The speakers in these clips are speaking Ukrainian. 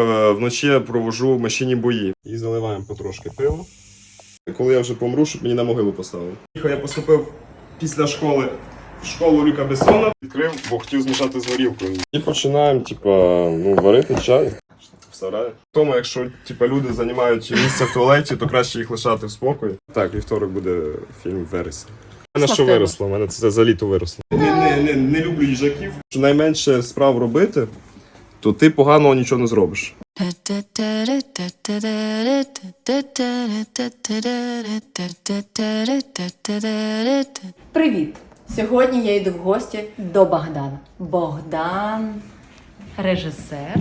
Е, Вночі я провожу машині бої. І заливаємо потрошки пиво. Коли я вже помру, щоб мені на могилу поставили. Я поступив після школи в школу Люка Бессона, відкрив, бо хотів змішати з горілкою. І починаємо, типа, ну, варити чай. В сараї. Тому, якщо типа, люди займають місце в туалеті, то краще їх лишати в спокої. Так, вівторок буде фільм вересня. У мене що виросло, у мене це за літо виросло. Не, не, не, не люблю їжаків. Що найменше справ робити, то ти поганого нічого не зробиш. Привіт! Сьогодні я йду в гості до Богдана. Богдан режисер.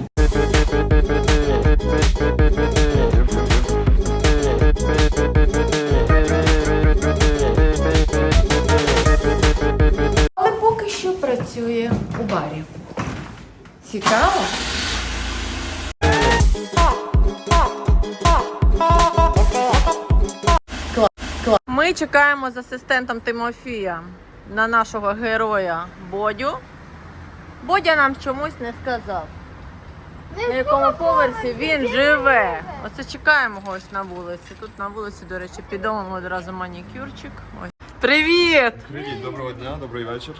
Цікаво? Ми чекаємо з асистентом Тимофія на нашого героя Бодю. Бодя нам чомусь не сказав. На якому поверсі він живе. Оце чекаємо когось на вулиці. Тут на вулиці, до речі, під одразу манікюрчик. Ось. Привіт! Привіт, доброго дня, добрий вечір.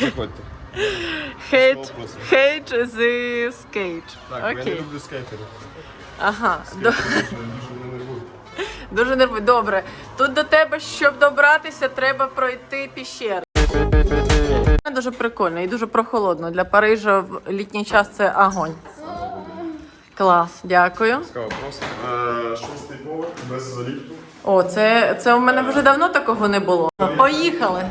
Заходьте. Hate, Вопроси. hate the. Так, бо я не Окей. люблю скейтерів. Ага. До- Дуже не нервую. Дуже нервую. Добре. Тут до тебе, щоб добратися, треба пройти піщери. Дуже прикольно і дуже прохолодно. Для Парижа в літній час це огонь. Клас, дякую. Цікаво просто. Е, Шостий поверх, без ліфту. О, це, це у мене вже давно такого не було. Поїхали.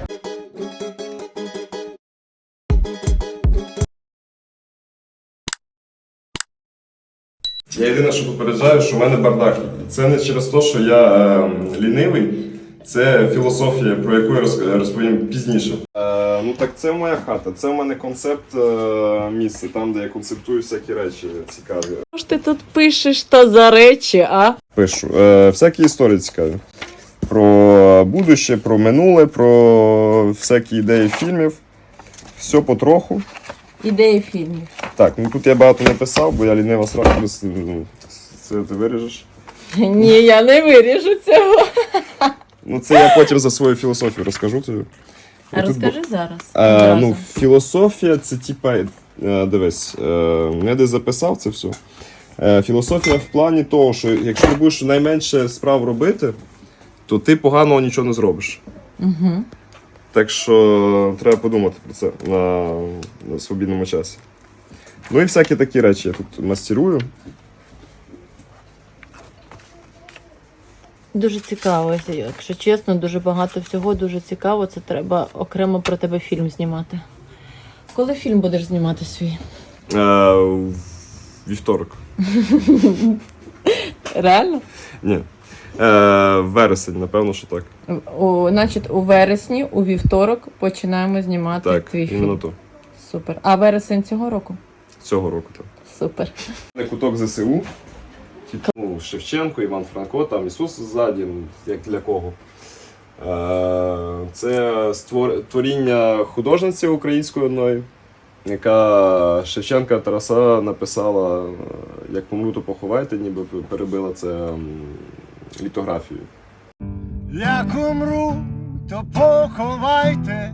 Я єдине, що попереджаю, що в мене бардак. Це не через те, що я е, лінивий, це філософія, про яку я розповім пізніше. Е, ну так це моя хата, це в мене концепт е, місця, там, де я концептую всякі речі цікаві. Що ж ти тут пишеш то за речі, а? Пишу. Е, всякі історії цікаві. Про будуще, про минуле, про всякі ідеї фільмів. Все потроху. Ідеї фільмів. Так, ну тут я багато не писав, бо я лінива сраку, ну, це ти виріжеш. Ні, я не виріжу цього. Ну, це я потім за свою філософію розкажу тобі. А тут бу- розкажи зараз. Е, одразу. ну, філософія це типа. Е, дивись, е, я десь записав це все. Е, філософія в плані того, що якщо ти будеш найменше справ робити, то ти поганого нічого не зробиш. Угу. Так що треба подумати про це на, на свобідному часі. Ну і всякі такі речі я тут мастерую. Дуже цікаво, якщо чесно, дуже багато всього, дуже цікаво. Це треба окремо про тебе фільм знімати. Коли фільм будеш знімати свій? Е, вівторок. Реально? Ні. Е, вересень, напевно, що так. У, значить, у вересні, у вівторок починаємо знімати Так, твій іменно фільм. то. Супер. А вересень цього року? Цього року так. Супер. Не куток ЗСУ. Типу, ну, Шевченко, Іван Франко, там Ісус ззаді, ну, як для кого. Е, Це створ- творіння художниці української одної, яка Шевченка Тараса написала е, Як помру, то поховайте, ніби перебила це м, літографією. Як умру, то поховайте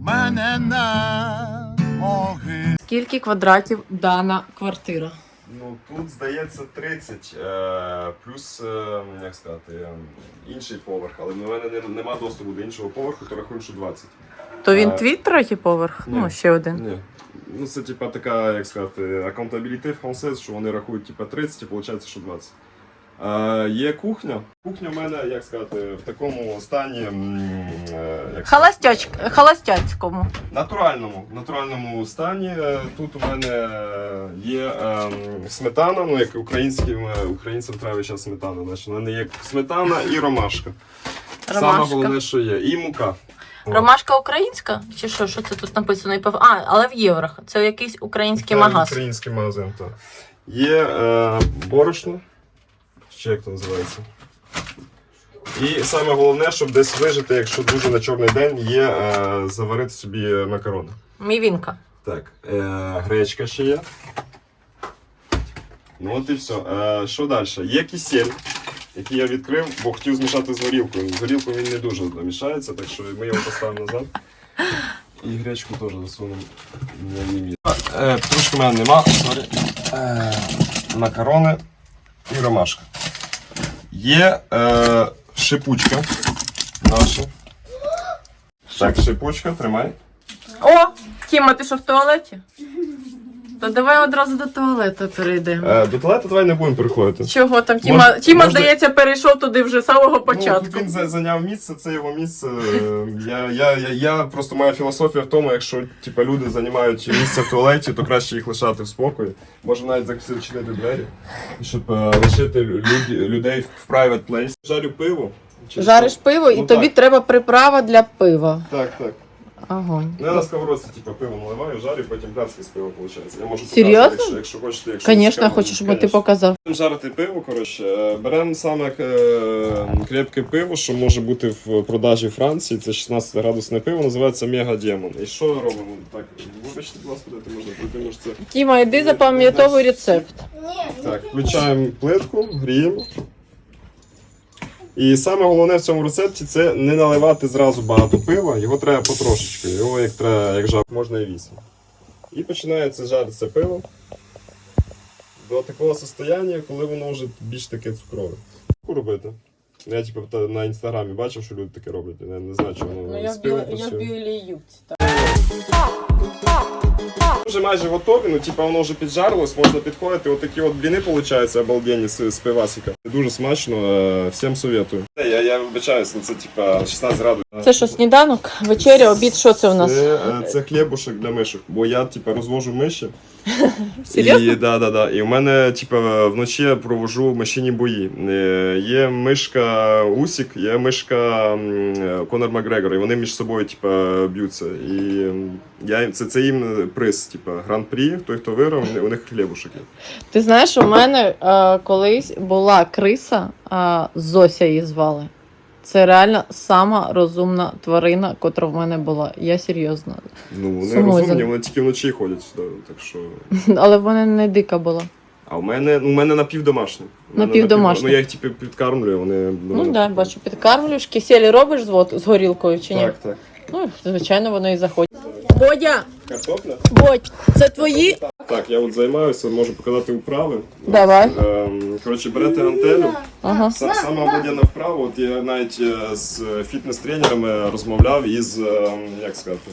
мене на могилі. Скільки квадратів дана квартира? Ну тут здається 30, е, плюс, е, як сказати, е, інший поверх, але в мене нема доступу до іншого поверху, то рахую, що 20. То він А, твій третій поверх? ні. Ну, ще один. Ні. Ну це типа така, як сказати, accountability française, що вони рахують типа 30 і виходить, що 20. Е, є кухня. Кухня в мене, як сказати, в такому стані. м, е, як Холостяч... Холостяцькому. Натуральному, натуральному стані. Е, Тут у мене є ем, сметана, ну як українським е, українцям треба зараз сметана. Значить, у мене є сметана і ромашка. Саме Ромашка. головне, що є. І мука. Ромашка українська? Чи що? Що це тут написано? А, але в єврох. Це якийсь український Це магаз. Український магазин, так. Є е, борошно. Чи як це називається? І саме головне, щоб десь вижити, якщо дуже на чорний день, є е, заварити собі макарони. Мівінка. Так, е, гречка ще є. Ну от і все. Е, що далі? Є кисель, який я відкрив, бо хотів змішати з горілкою. З горілкою він не дуже мішається, так що ми його поставимо назад. І гречку теж засунемо на. Е, трошки в мене нема, сорі. Е, макарони і ромашка. Є е, шипучка наша. Так, шипучка, тримай. О, Тіма, ти що в туалеті? То давай одразу до туалету перейдемо. Е, до туалету давай не будемо переходити. Чого там Тіма? Можна- Тіма, можна- здається, перейшов туди вже з самого Ну, початку. тут він за- зайняв місце, це його місце. Е, Я, я, я, я просто моя філософія в тому, якщо типу, люди займають місце в туалеті, то краще їх лишати в спокої. Може навіть зачинити двері, щоб е, лишити люд, людей в private place. Жарю пиво. Чи Жариш що? пиво, і Ну, тобі так. треба приправа для пива. Так, так. Огонь. Ну, я на сковородці типу, пиво наливаю, жарю, потім пляцки з пива виходить. Я можу Серйозно? показати, якщо, якщо хочете. Якщо Звісно, цікаво, хочу, щоб ти конечно. показав. Будемо жарити пиво, коротше. Е, Беремо саме е, крепке пиво, що може бути в продажі Франції. Це 16 градусне пиво, називається Мега Демон. І що робимо? Так, вибачте, будь ласка, дайте можна пройти, може це. Тіма, йди запам'ятовуй рецепт. Так, включаємо плитку, гріємо. І саме головне в цьому рецепті це не наливати зразу багато пива, його треба потрошечки. Його як треба, як жар, можна і вісім. І починається жаритися пиво до такого состояння, коли воно вже більш таке цукрове. Що робити? Я типу на інстаграмі бачив, що люди таке роблять. Я не знаю, чи Ну, воно з пивом працює. білій юбці. Вже майже готові, ну типа воно вже піджарилось, можна підходити. Отакі от бліни получаються обалденні з, з пивасика. Дуже смачно, е, всім советую. Я, я вибачаюсь, ну це типа 16 градусів. Це що, сніданок, вечеря, обід, що це у нас? Це, е, це хлібушек для мишок, бо я типа розвожу миші. Серйозно? І, да, да, да. І в мене, типа, вночі я провожу мишині бої. Е, Є мишка Усік, є мишка е, Конор Макгрегор, і вони між собою, типа, б'ються. І я, це, це їм приз, типа, гран-прі, той, хто виграв, у них хлібушек є. Ти знаєш, у мене е, колись була криса, е, Зося її звали. Це реально сама розумна тварина, котра в мене була. Я серйозно. Ну, вони Сумою розумні, за- вони тільки вночі ходять сюди. Так що. Але в мене не дика була. А у мене, ну, у мене напівдомашні. У мене Напівдомашні. напів- Ну, я їх типу підкармлюю, вони. Ну так, да, бачу, підкармлюєш, киселі робиш з, вод- з горілкою чи ні? Так, так. Ну, звичайно, воно і заходить. Бодя, Картопля? Бодь, це твої? Так, я от займаюся, можу показати вправи. Давай. Ем, коротше, берете гантелю, Ага. Са- Саме обладнана вправа, от я навіть е, з фітнес-тренерами розмовляв із, е, як сказати,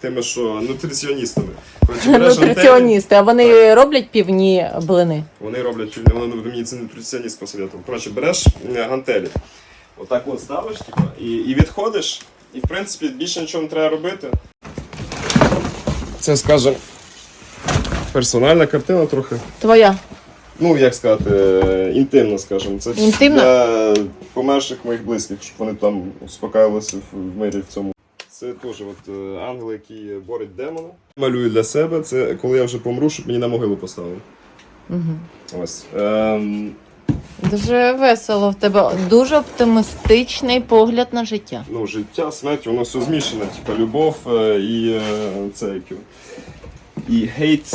тими, що нутриціоністами. Коротше, береш Нутриціоністи, а вони роблять півні блини. Вони роблять, чуть не- вони мені це нутриціоніст посоветував. Коротше, береш е, гантелі, отак от ставиш, типу, і, і відходиш, і в принципі більше нічого не треба робити. Це, скажімо, персональна картина трохи. Твоя. Ну, як сказати, е, інтимно, скажімо. Це Інтимно? для померших моїх близьких, щоб вони там успокаювалися в, в мирі в цьому. Це теж от, е, ангел, який борить демона. Малюю для себе. Це коли я вже помру, щоб мені на могилу поставили. Угу. Ось. Ем, Дуже весело в тебе. Дуже оптимістичний погляд на життя. ну, життя, смерть, воно все змішане. Типа любов е, і е, це як його, і гейт,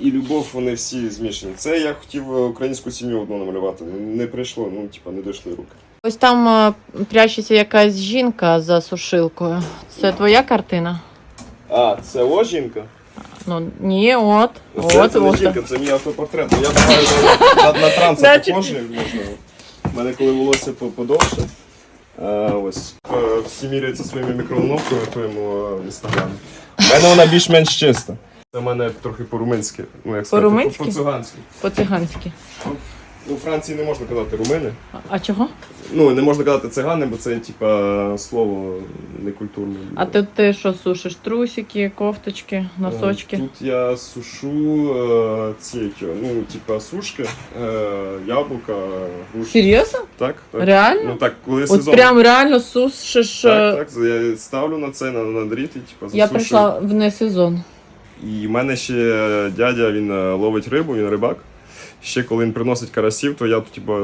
і любов, вони всі змішані. Це я хотів е, українську сім'ю одну намалювати. Не прийшло, ну типа не дійшли руки. Ось там е, прячеться якась жінка за сушилкою. Це твоя картина? А, це о жінка? Ну ні, от. Це, От, це не от. жінка, це мій автопортрет. Я думаю, на, на, транса Значить- також можна. У мене коли волосся по- подовше. е, ось. Е, Всі міряються своїми мікроволновками в твоєму е, інстаграмі. У мене вона більш-менш чиста. Це в мене трохи по-руминськи. Ну, як сказати, По-руминськи? По-циганськи. По-циганськи. Ну, у Франції не можна казати румини. А- А чого? Ну, не можна казати цигани, бо це, типа, слово некультурне. А ти, ти що сушиш? Трусики, кофточки, носочки? Тут я сушу е, ці, ну, типа сушки, е, яблука, груші. Серйозно? Так, так. Реально? Ну так, коли От сезон. прям реально сушиш. е, Так, так, я ставлю на це, на, на дріт і типа засушую. Я прийшла в не сезон. І в мене ще дядя, він е, ловить рибу, він рибак. Ще коли він приносить карасів, то я типа.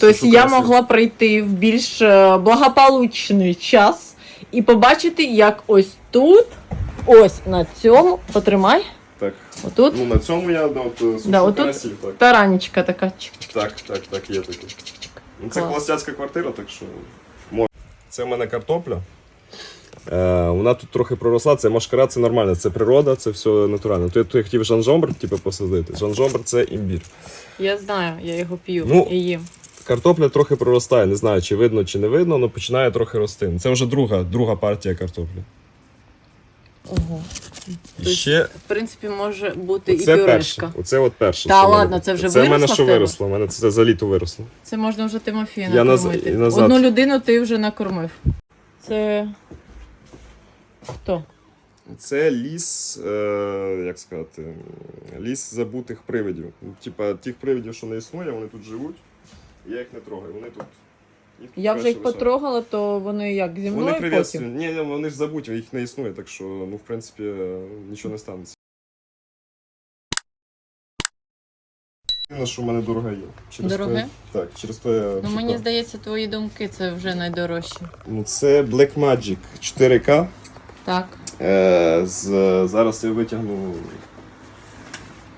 Тобто я могла прийти в більш е, благополучний час і побачити, як ось тут ось на цьому. Потримай. Так. Отут. Ну на цьому я да, от, сушу Да, отут. карасів, так. Таранічка така. Так, так, так, є таке. Ну, це Клас. холостяцька квартира, так що. Це в мене картопля. Е, вона тут трохи проросла, це машкара, це нормально, це природа, це все натурально. То я, то я хотів жанжомбр типу, посадити. Жанжомбр це імбір. Я знаю, я його п'ю Ну, і їм. Картопля трохи проростає, не знаю, чи видно, чи не видно, але починає трохи рости. Це вже друга, друга партія картоплі. Ого. І Тобто, ще В принципі, може бути і оце перше. пюрешка. Оце от перше. Та ладно, це вже Це в мене що виросло, в мене це за літо виросло. Це можна вже Тимофія Я наз- накормити. і назад. Одну людину ти вже накормив. Це. Хто? Це ліс, е, як сказати, ліс забутих привидів. Ну, Типа тих привидів, що не існує, вони тут живуть. Я їх не трогаю. Вони тут. їх тут Я вже їх лишати. потрогала, то вони як зі Вони мною приветствують. потім. Ні, ні, вони ж забуті, їх не існує, так що, ну, в принципі, е, нічого не станеться. Єдине, що в мене дорога є. Через Дороге? То, так, через я. Ну шукав. мені здається, твої думки це вже найдорожче. Ну, це Blackmagic 4K. Так. Е, з, зараз я витягну.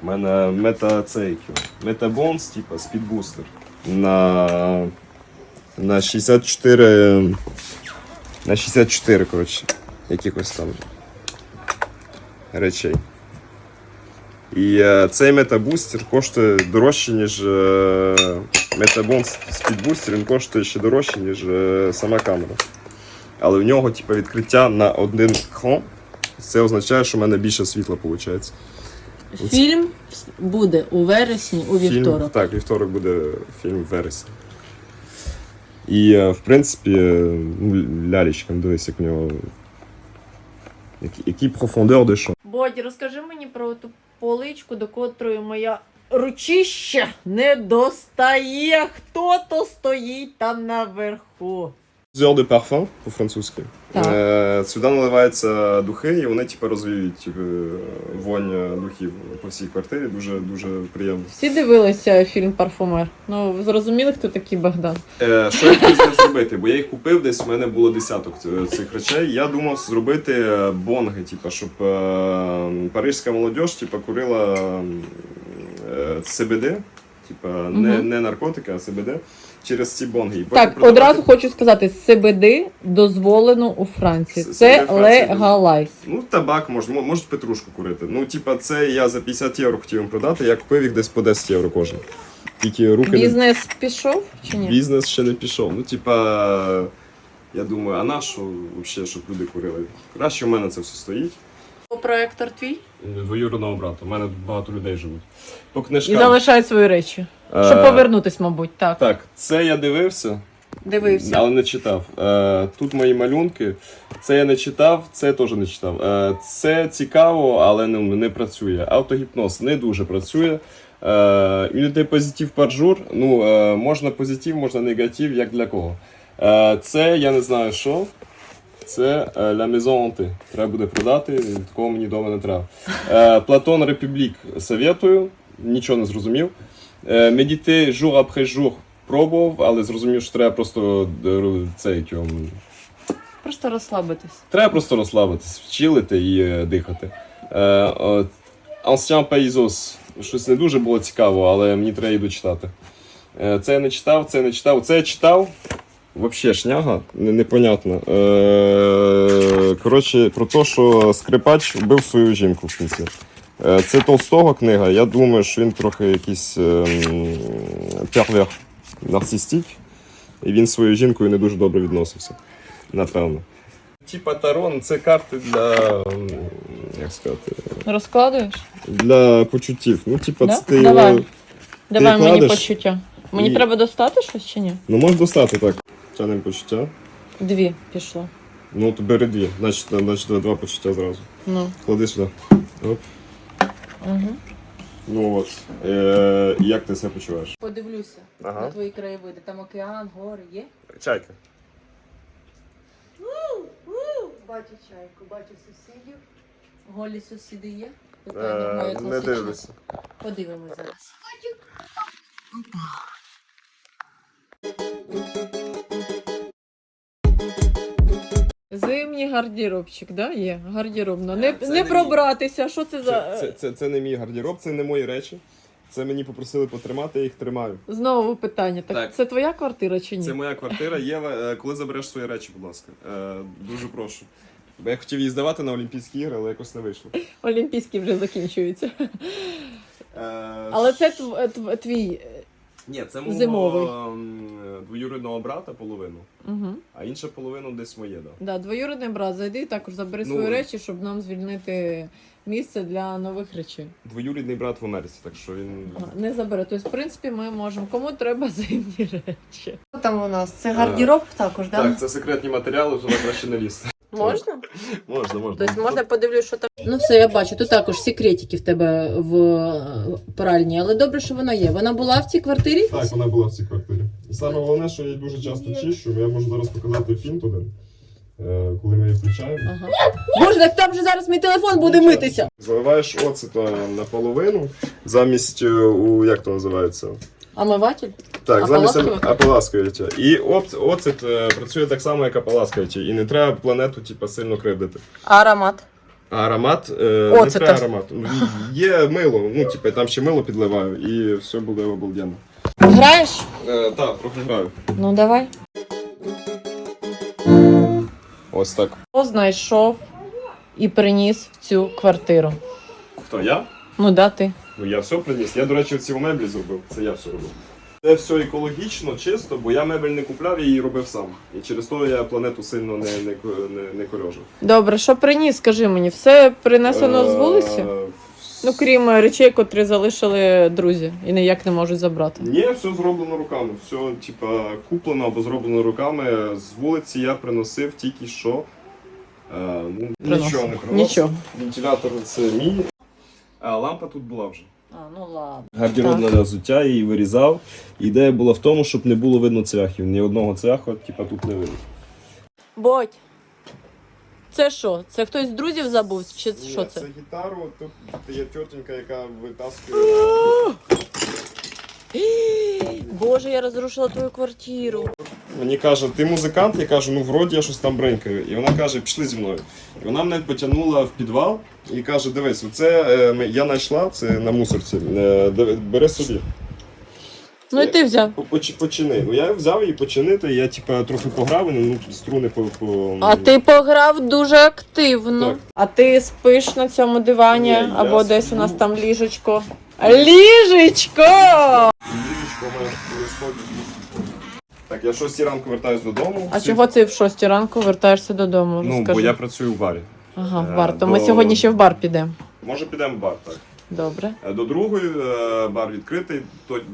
У мене мета цей Метабонс, типа спідбустер. На, на 64. На 64, коротше. Якихось там речей. І е, цей метабустер коштує дорожче, ніж е, Метабонс спідбустер, він коштує ще дорожче, ніж е, сама камера. Але в нього типу, відкриття на один хон. Це означає, що в мене більше світла виходить. Фільм буде у вересні, у вівторок. Фільм, так, вівторок буде фільм в вересні. І, е, в принципі, е, ну, лялечка, ну, дивись, як в нього. Який, профондер де. Боді, розкажи мені про ту поличку, до котрої моя ручище не достає. Хто то стоїть там наверху? Зер де парфум по-французьки. Е, сюди наливаються духи, і вони типу, розвіюють типу, вонь е, духів по всій квартирі. Дуже дуже приємно. Всі дивилися фільм Парфумер. Ну, зрозуміли, хто такий Богдан? Е, що я хотів зробити? Бо я їх купив, десь в мене було десяток цих речей. Я думав зробити е, бонги, типу, щоб е, парижська молодь типу, курила е, СБД, типу, не, не наркотики, а СБД через ці бонги. І потім Так, продавати- одразу хочу сказати, CBD дозволено у Франції. Це CBD Франції легалайз. Ну, табак можна, мо- можуть петрушку курити. Ну, типа, це я за 50 євро хотів їм продати, я купив їх десь по 10 євро кожен. Тільки руки не- Бізнес пішов чи ні? Бізнес ще не пішов. Ну, типа, я думаю, а на що взагалі, щоб люди курили? Краще в мене це все стоїть. Проектор твій Двоюродного брата. У мене багато людей живуть. По і книжкам. залишай свої речі. Щоб Е, повернутись, мабуть. Так. Так, це я дивився, Дивився. але не читав. Е, тут мої малюнки. Це я не читав, це теж не читав. Е, це цікаво, але не, не працює. Автогіпноз не дуже працює. Е, позитив jour. Ну, е, можна позитив, можна негатив, як для кого. Е, це я не знаю що. Це е, La Maison Hantée. Треба буде продати, такого мені вдома не треба. Е, Платон Републік советую, нічого не зрозумів. Е, Медіте jour après jour пробував, але зрозумів, що треба просто е, цей тьом. Просто розслабитись. Треба просто розслабитись, вчилити і е, дихати. Е, Ancien Països. Щось не дуже було цікаво, але мені треба і дочитати. Е, це я не читав, це я не читав. Це я читав. Вообще шняга, не- непонятно. Е, коротше, про те, що скрипач вбив свою жінку в кінці. Е, це Толстого книга. Я думаю, що він трохи якийсь ем, первер нарцистик. І він своєю жінкою не дуже добре відносився. Напевно. Типа Тарон це карти для. ем, як сказати, Розкладуєш? для почуттів. Ну, типа, Да? це ти Давай. його. Давай мені кладеш почуття. Мені і- треба достати щось чи ні? Ну, можеш достати так. Тянемо почуття. Дві пішло. Ну, то бери дві. Значить, значить два почуття зразу. Ну. Клади сюди. Оп. Угу. Ну от. Е, як ти себе почуваєш? Подивлюся Ага. на твої краєвиди. Там океан, гори є. Чайка. Бачу чайку, бачу сусідів. Голі сусіди є. Питання моє Е, не класичне. дивлюся. Подивимось зараз. Зимній гардеробчик, да? Є, гардеробно. Не, Це не не пробратися, що це, за. Це, це, це, це не мій гардероб, це не мої речі. Це мені попросили потримати, я їх тримаю. Знову питання. Так, Так. це твоя квартира чи ні? Це моя квартира. Єва, е, коли забереш свої речі, будь ласка. Е, Дуже прошу. Бо я хотів її здавати на Олімпійські ігри, але якось не вийшло. Олімпійські вже закінчуються. Е, Але це тв- тв- твій. Ні, це мого зимовий. м, двоюрідного брата половину, Угу. а інша половина десь моє, да. Да, двоюрідний брат, зайди і також забери Ну, свої речі, щоб нам звільнити місце для нових речей. Двоюрідний брат в Америці, так що він. Не забере. Тобто, в принципі, ми можемо. Кому треба зимні речі? Що там у нас? Це гардероб також, да? Так, це секретні матеріали, туди краще не лізти. Можна? Можна, можна. Тобто можна подивлюсь, що там. Ну все, я бачу. Тут також секретики в тебе в е, пральні, але добре, що вона є. Вона була в цій квартирі? Так, вона була в цій квартирі. І саме головне, що я її дуже часто чищу, я можу зараз показати фінт один, е, коли ми її включаємо. Ага. Боже, так там же зараз мій телефон буде митися. Заливаєш оцет е, наполовину, замість, е, у, як то називається? Омиватель? Так, замість ополаскуюча. І оцет е, працює так само, як ополаскуюча. І не треба планету типу, сильно кривдити. Аромат. А аромат е, не треба аромат. Ну, Є мило, ну типу, там ще мило підливаю, і все буде обалденно. Граєш? Е, так, трохи граю. Ну давай. Ось так. Хто знайшов і приніс в цю квартиру? Хто я? Ну да, ти. Ну я все приніс. Я, до речі, ці меблі зробив. Це я все робив. Це все екологічно, чисто, бо я мебель не купляв, я її робив сам. І через то я планету сильно не, не, не, не корьожив. Добре, що приніс? Скажи мені, все принесено з вулиці? Е, Ну, крім речей, котрі залишили друзі і ніяк не можуть забрати. Ні, все зроблено руками. Все, типа, куплено або зроблено руками. З вулиці я приносив тільки що. Е, ну, Приносив. нічого не приносив. Нічого. Вентилятор це мій. А лампа тут була вже. А, ну ладно. Гардеробне взуття, я її вирізав. Ідея була в тому, щоб не було видно цвяхів. Ні одного цвяху, типа, тут не видно. Бодь. Це що? Це хтось з друзів забув? Чи що Ні, це? Це гітару, тут є тітенька, яка витаскує. Боже, я розрушила твою квартиру. Мені каже, ти музикант? Я кажу, ну вроді я щось там бринкаю. І вона каже, пішли зі мною. І вона мене потягнула в підвал і каже: дивись, оце е, я знайшла це на мусорці. Е, бери собі. Ну і ти взяв. Поч- Почини. Ну я взяв її починити, я типа трохи пограв, ну струни по. по... А ти пограв дуже активно. Так. А ти спиш на цьому дивані Ні, я або десь у сплю. нас там ліжечко. Ліжечко! Ліжечко моє розходить. Так, я в 6 ранку вертаюсь додому. А Всі- чого ти в 6 ранку вертаєшся додому? Ну, Розкажи. бо я працюю в барі. Ага, в Е, бар. То ми до- сьогодні ще в бар підемо. Може підемо в бар, так. Добре. Е, До другої е, бар відкритий,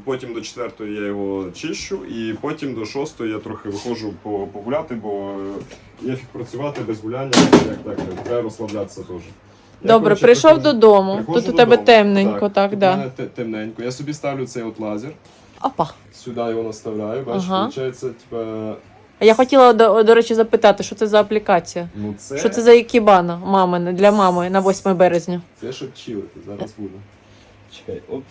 потім до четвертої я його чищу, і потім до шостої я трохи виходжу погуляти, бо е, є фіг працювати без гуляння, як так, треба розслаблятися теж. Я, Добре, коротше, прийшов приходжу- додому. приходжу Тут у тебе додому. темненько, так, тут да. мене те- темненько. Я собі ставлю цей от лазер, Опа. сюди його наставляю, бачиш, Ага. виходить, типа, я хотіла, до, до речі, запитати, що це за аплікація? ну це, Що це за ікібана мамина для мами на 8 березня? це щоб чилити, зараз буде. Чекай, оп.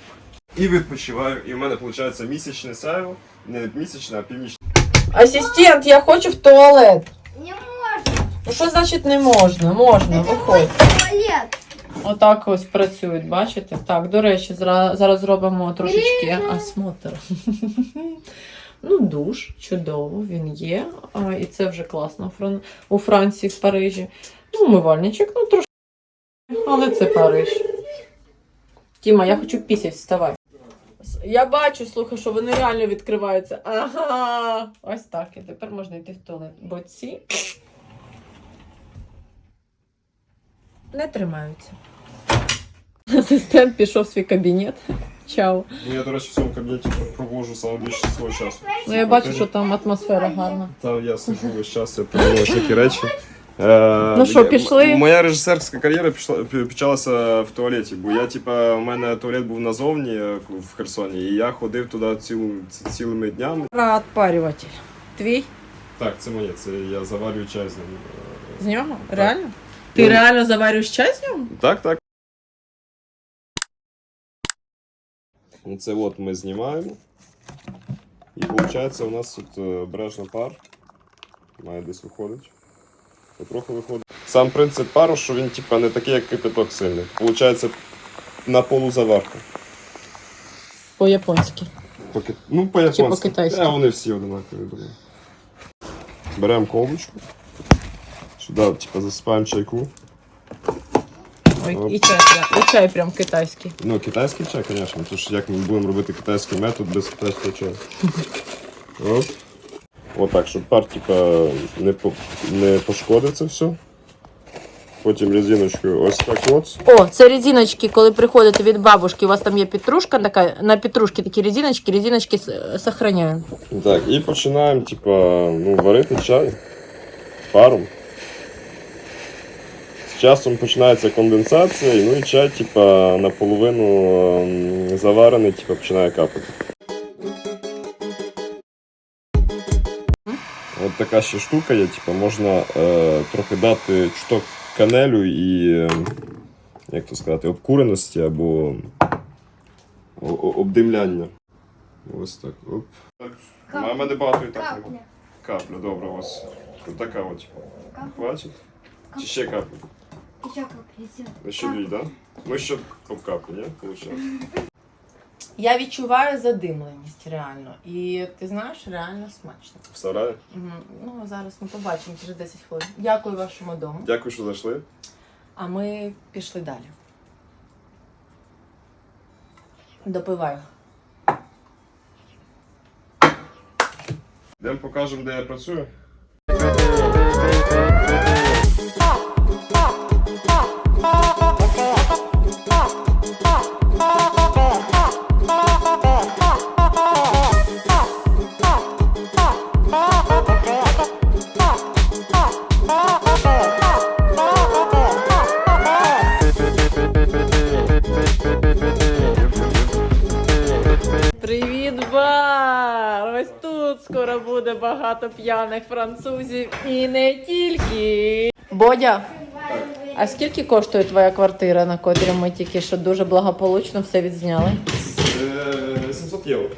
І відпочиваю, і в мене виходить місячне сяйво, не місячне, а північне. Асистент, я хочу в туалет. Не можно. Ну що значить не можна? Можна, виходь. Туалет. Отак ось працюють, бачите? Так, до речі, зра- зараз зробимо трошечки осмотр. Ну, душ, чудово, він є. А, і це вже класно Фран- у Франції, в Парижі. Ну, умивальничок, ну трошки. Але це Париж. Тіма, я хочу пісять, вставай. Я бачу, слухай, що вони реально відкриваються. Ага, ось так. І тепер можна йти в туалет. Бо ці не тримаються. Асистент пішов в свій кабінет. Чао. Ну, я, до речі, в цьому кабінеті провожу саме більше свого часу. Ну я бачу, що там атмосфера гарна. Там я сиджу весь час, я придумав всякі речі. Е, Ну що, я- пішли? м- Моя режисерська кар'єра пішла, пі- почалася в туалеті, бо я, типа, у мене туалет був назовні е, в Херсоні, і я ходив туди цілу, ці- цілими днями. Отпарюватель. Твій? Так, це моє, це я заварюю чай з ним. З нього? Реально? Ти Ну, реально заварюєш чай з нього? Так, так. Це от ми знімаємо. І виходить, у нас тут е, береш на пар. Має десь виходить. Потроху виходить. Сам принцип пару, що він типа не такий, як кипяток сильний. Получається на полу заварка. По-японськи. Поки... Ну, по-японськи. по-китайськи? Е, вони всі одинакові, думаю. Беремо колбочку. Сюди, типа, засипаємо чайку. Ой, і чай, прям- і чай прям китайський. Ну, китайський чай, звісно. Тож як ми будемо робити китайський метод без китайського чаю. Оп. Отак, щоб пар, типа, не, по... не пошкодить це все. Потім резиночкою ось так от. О, це резиночки, коли приходите від бабушки, у вас там є петрушка така, на петрушці такі резиночки, резиночки с-. Так, і починаємо, типа, ну, варити чай паром. З часом починається конденсація, ну і чай, типа, наполовину ем, заварений, типа, починає капати. От така ще штука є, типа, можна е, трохи дати чуток канелю і, е, як то сказати, обкуреності або обдимляння. Ось так. Оп. Так, мене багато і так не було. Капля. Добре, ось. Така от. Хватить? Чи ще капля? Еще капля. всё. Ну ще дві, так? Да? Ну ще по каплі, ні? Получається. Я відчуваю задимленість реально. І ти знаєш, реально смачно. Вставляє? Мгм. Ну, зараз ми побачимо через 10 хвилин. Дякую вашому дому. Дякую, що зайшли. А ми пішли далі. Допиваю. Йдемо покажемо, де я працюю. Ось тут скоро буде багато п'яних французів і не тільки. Бодя, а скільки коштує твоя квартира, на котрій ми тільки що дуже благополучно все відзняли? Е, 700 євро.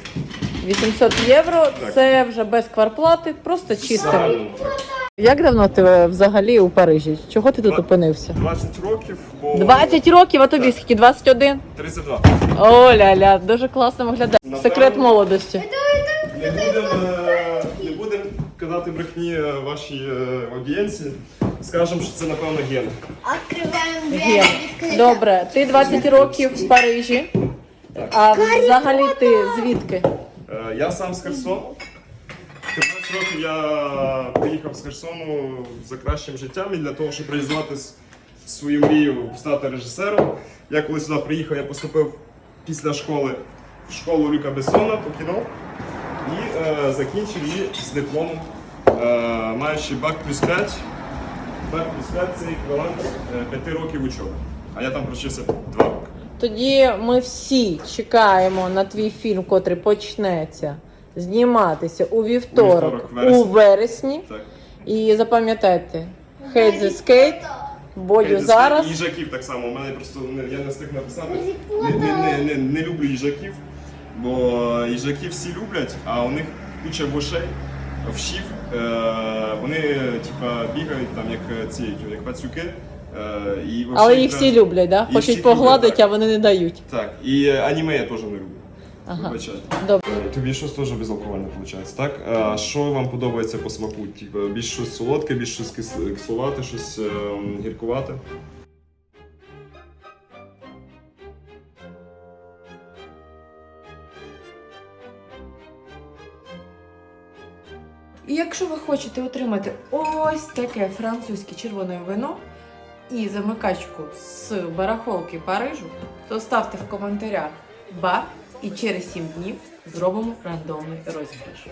800 євро Так. це вже без кварплати, просто чисто. Як давно ти взагалі у Парижі? Чого ти тут опинився? 20 років, бо 20 років, а тобі скільки? 21? 32. О, ля-ля, дуже класно виглядає. Напевно. Секрет молодості. Не будемо е, не будем казати брехні е, вашій е, аудієнції. Скажемо, що це, напевно, ген. Открываем дверь. Ген. открыто. Добре, ти 20 років в Парижі. А взагалі ти звідки? Е, Я сам з Херсону. 15 років я приїхав з Херсону за кращим життям і для того, щоб реалізувати с- свою мрію стати режисером. Я коли сюди приїхав, я поступив після школи в школу Люка Бессона по кіно закінчив її з дипломом, е, маючи бак плюс 5. Бак плюс 5 це еквівалент 5 років учоби. А я там провчився 2 роки. Тоді ми всі чекаємо на твій фільм, котрий почнеться зніматися у вівторок, вівторок, вересні. у вересні. Так. І запам'ятайте, Hate the Skate, Бодю зараз. І їжаків так само. У мене просто не- я не встиг написати. Не, не, не, не, не люблю їжаків, бо їжаків всі люблять, а у них куча вошей, вщів. Е, вони типа бігають там як ці, як пацюки. Е, і Але їх всі люблять, да? І хочуть погладити, люблять, а вони не дають. Так, і е, аніме я теж не люблю. Ага. Вибачайте. Добре. Е, Тобі щось теж безалкогольне виходить, так? А що вам подобається по смаку? Типу, більш щось солодке, більш щось кис- кисловате, щось ем, гіркувате? І якщо ви хочете отримати ось таке французьке червоне вино і замикачку з барахолки Парижу, то ставте в коментарях бар і через 7 днів зробимо рандомний розіграш.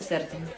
Сердень.